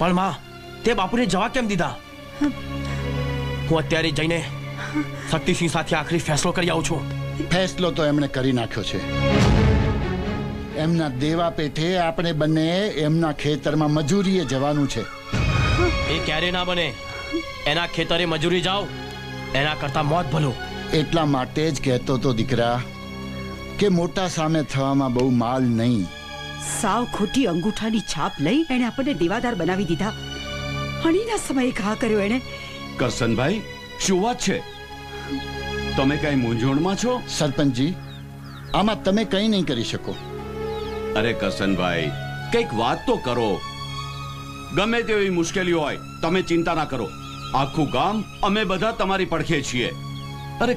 પણ માં તે બાપુને જવા કેમ દીધા? હું અત્યારે જઈને શક્તિસિંહ સાથે આખરી ફેસલો કરી આવું છું. ફેસલો તો એમણે કરી નાખ્યો છે. એમના દેવા પેઠે આપણે બંને એમના ખેતરમાં મજૂરીએ જવાનું છે. એ ક્યારે ના બને? એના ખેતરે મજૂરી જાઓ એના કરતા મોત ભલો. એટલા માટે જ કહેતો તો દીકરા કે મોટા સામે થવામાં બહુ માલ નહીં. સાવ ખોટી અંગૂઠાની છાપ લઈ એણે આપણને દેવાદાર બનાવી દીધા. હણીના સમયે ઘા કર્યો એણે. કરસનભાઈ શું વાત છે? તમે કઈ મૂંઝવણમાં છો? સરપંચજી આમાં તમે કંઈ નહીં કરી શકો. અરે કરસનભાઈ કંઈક વાત તો કરો. ગમે તેવી મુશ્કેલીઓ હોય તમે ચિંતા ના કરો. આખું ગામ અમે બધા તમારી પડખે છીએ. અરે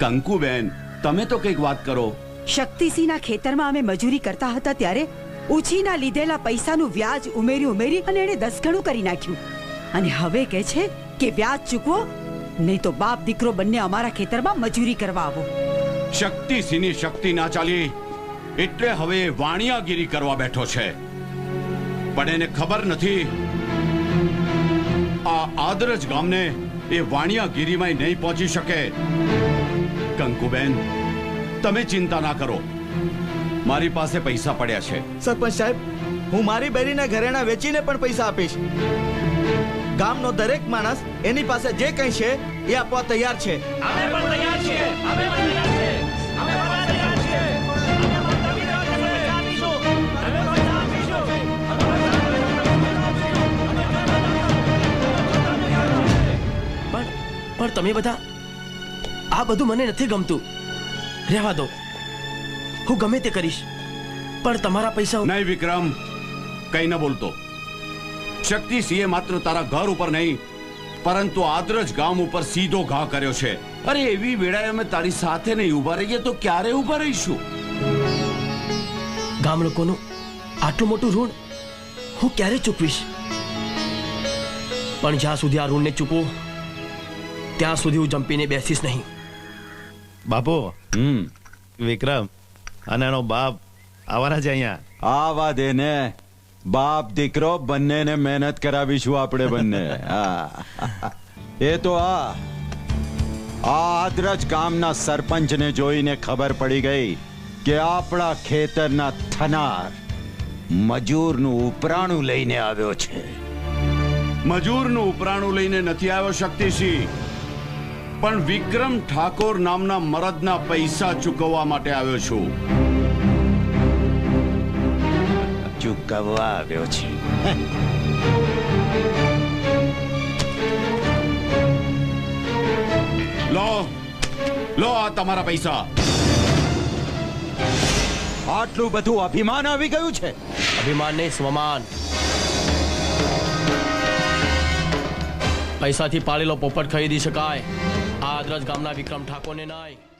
કંકુબેન તમે તો કંઈક વાત કરો. શક્તિસિંહના ખેતરમાં અમે મજૂરી કરતા હતા ત્યારે ઉછીના લીધેલા પૈસાનું વ્યાજ ઉમેરી ઉમેરી અને એણે દસ ગણું કરી નાખ્યું. અને હવે કહે છે કે વ્યાજ ચૂકવો, નહીં તો બાપ દીકરો બંને અમારા ખેતરમાં મજૂરી કરવા આવો. શક્તિ સિંહની શક્તિ ના ચાલી. એટલે હવે વાણિયાગીરી કરવા બેઠો છે. પણ એને ખબર નથી. આ આદરજ ગામને એ વાણિયાગીરીમાં નહીં પહોંચી શકે. કંકુબેન, તમે ચિંતા ના કરો. મારી પાસે પૈસા પડ્યા છે. સરપંચ સાહેબ હું મારી બેરીના ઘરેણા વેચીને પણ પૈસા આપીશ. ગામનો દરેક માણસ એની પાસે જે કંઈ છે એ આપવા તૈયાર છે. પણ પણ તમે બધા આ બધું મને નથી ગમતું. રહેવા દો. હું ગમે તે કરીશ. પણ તમારા પૈસા નહીં વિક્રમ કઈ ન બોલતો. શક્તિ સિંહે માત્ર તારા ઘર ઉપર નહીં પરંતુ આદ્રજ ગામ ઉપર સીધો ઘા કર્યો છે. અરે એવી વેળાએ અમે તારી સાથે નહીં ઊભા રહીએ તો ક્યારે ઊભા રહીશું? ગામ લોકોનું આટલું મોટું ઋણ હું ક્યારે ચૂકવીશ? પણ જ્યાં સુધી આ ઋણને ચૂકવું ત્યાં સુધી હું જંપીને બેસીશ નહીં. બાપુ હમ. વિક્રમ અને એનો બાપ આવવાના છે અહીંયા? આવા દે ને બાપ દીકરો બંનેને મહેનત કરાવીશું આપણે બંને. હા. એ તો આ આદ્રજ આદરજ ગામના સરપંચને જોઈને ખબર પડી ગઈ કે આપણા ખેતરના થનાર મજૂરનું ઉપરાણું લઈને આવ્યો છે. મજૂરનું ઉપરાણું લઈને નથી આવ્યો શક્તિસિંહ. પણ વિક્રમ ઠાકોર નામના મરદના પૈસા ચૂકવવા માટે આવ્યો છું. ચૂકવવા આવ્યો છે. લો લો આ તમારા પૈસા. આટલું બધું અભિમાન આવી ગયું છે. અભિમાન નહીં સ્વમાન. પૈસાથી પાળેલો પોપટ ખરીદી શકાય. આ આદરજ ગામના વિક્રમ ઠાકોરને નહીં